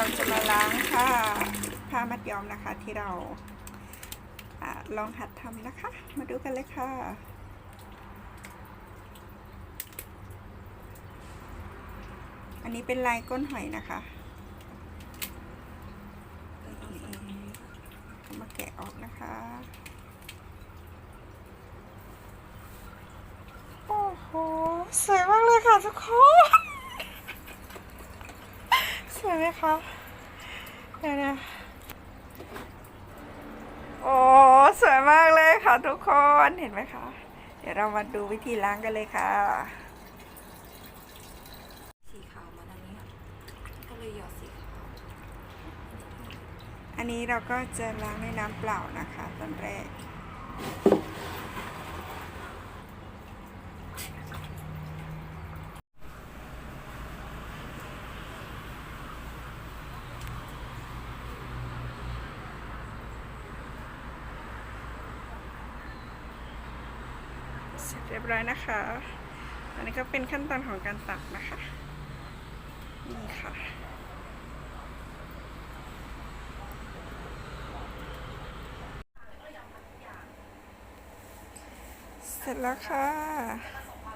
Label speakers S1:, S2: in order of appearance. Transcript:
S1: เราจะมาล้างผ้าผ้ามัดย้อมนะคะที่เราอลองหัดทำนะคะ มาดูกันเลยค่ะอันนี้เป็นลายก้นหอยนะคะมาแกะออกนะคะ โอ้โห สวยมากเลยค่ะทุกคน สวยไหมคะเดี๋ยวนะโอ้สวยมากเลยค่ะทุกคนเห็นไหมคะเดี๋ยวเรามาดูวิธีล้างกันเลยค่ะ
S2: สีขาวมาทางนี้ค่ะก็เลยหยอดสีขาว
S1: อันนี้เราก็จะล้างด้วยน้ำเปล่านะคะตอนแรก เสร็จเรียบร้อยนะคะ อันนี้ก็เป็นขั้นตอนของการตักนะคะ นี่ค่ะ เสร็จแล้วค่ะ